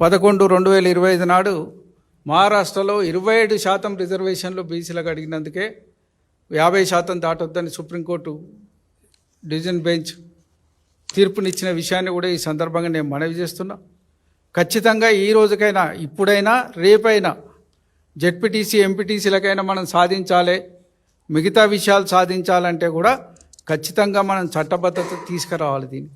పదకొండు రెండు వేల ఇరవై ఐదు నాడు మహారాష్ట్రలో ఇరవై ఏడు శాతం రిజర్వేషన్లు బీసీలకు అడిగినందుకే యాభై శాతం దాటొద్దని సుప్రీంకోర్టు డివిజన్ బెంచ్ తీర్పునిచ్చిన విషయాన్ని కూడా ఈ సందర్భంగా నేను మనవి చేస్తున్నా. ఖచ్చితంగా ఈ రోజుకైనా ఇప్పుడైనా రేపైనా జెడ్పీటీసీ ఎంపీటీసీలకైనా మనం సాధించాలి మిగతా విషయాలు సాధించాలంటే కూడా ఖచ్చితంగా మనం చట్టబద్ధత తీసుకురావాలి దీన్ని.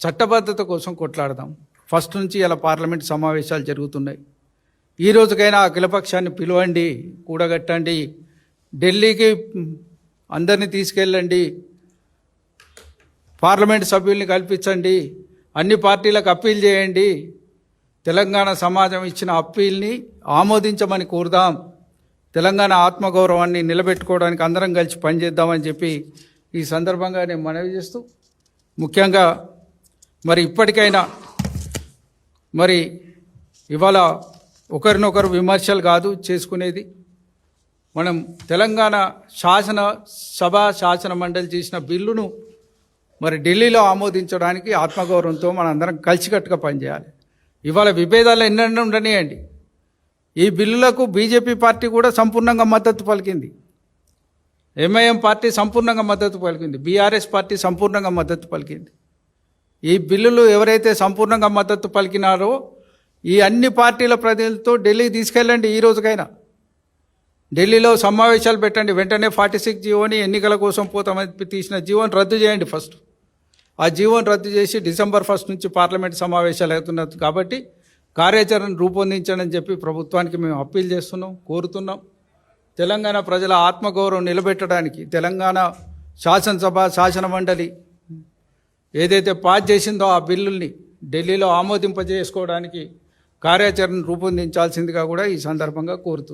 చట్టబద్ధత కోసం కొట్లాడదాం. ఫస్ట్ నుంచి ఇలా పార్లమెంట్ సమావేశాలు జరుగుతున్నాయి. ఈ రోజుకైనా అఖిలపక్షాన్ని పిలవండి కూడగట్టండి ఢిల్లీకి అందరినీ తీసుకెళ్ళండి పార్లమెంట్ సభ్యుల్ని కల్పించండి అన్ని పార్టీలకు అప్పీల్ చేయండి తెలంగాణ సమాజం ఇచ్చిన అప్పీల్ని ఆమోదించమని కోరుదాం తెలంగాణ ఆత్మగౌరవాన్ని నిలబెట్టుకోవడానికి అందరం కలిసి పనిచేద్దామని చెప్పి ఈ సందర్భంగా నేను మనవి చేస్తూ ముఖ్యంగా మరి ఇప్పటికైనా మరి ఇవాళ ఒకరినొకరు విమర్శలు కాదు చేసుకునేది. మనం తెలంగాణ శాసన సభ శాసన మండలి చేసిన బిల్లును మరి ఢిల్లీలో ఆమోదించడానికి ఆత్మగౌరవంతో మనందరం కలిసికట్టుగా పనిచేయాలి. ఇవాళ విభేదాలు ఎన్నెన్న ఉండనియండి. ఈ బిల్లులకు బీజేపీ పార్టీ కూడా సంపూర్ణంగా మద్దతు పలికింది. ఎంఐఎం పార్టీ సంపూర్ణంగా మద్దతు పలికింది. బీఆర్ఎస్ పార్టీ సంపూర్ణంగా మద్దతు పలికింది. ఈ బిల్లులు ఎవరైతే సంపూర్ణంగా మద్దతు పలికినారో ఈ అన్ని పార్టీల ప్రతినిధులతో ఢిల్లీకి తీసుకెళ్ళండి ఈ రోజుకైనా. ఢిల్లీలో సమావేశాలు పెట్టండి. వెంటనే ఫార్టీ సిక్స్ జీవోని ఎన్నికల కోసం పోతామని తీసిన జీవోని రద్దు చేయండి ఫస్ట్. ఆ జీవోని రద్దు చేసి డిసెంబర్ ఫస్ట్ నుంచి పార్లమెంట్ సమావేశాలు అవుతున్నది కాబట్టి కార్యాచరణ రూపొందించండి అని చెప్పి ప్రభుత్వానికి మేము అప్పీల్ చేస్తున్నాం కోరుతున్నాం. తెలంగాణ ప్రజల ఆత్మగౌరవం నిలబెట్టడానికి తెలంగాణ శాసనసభ శాసన మండలి ఏదైతే పాస్ చేసిందో ఆ బిల్లుల్ని ఢిల్లీలో ఆమోదింపజేసుకోవడానికి కార్యాచరణ రూపొందించాల్సిందిగా కూడా ఈ సందర్భంగా కోరుతుంది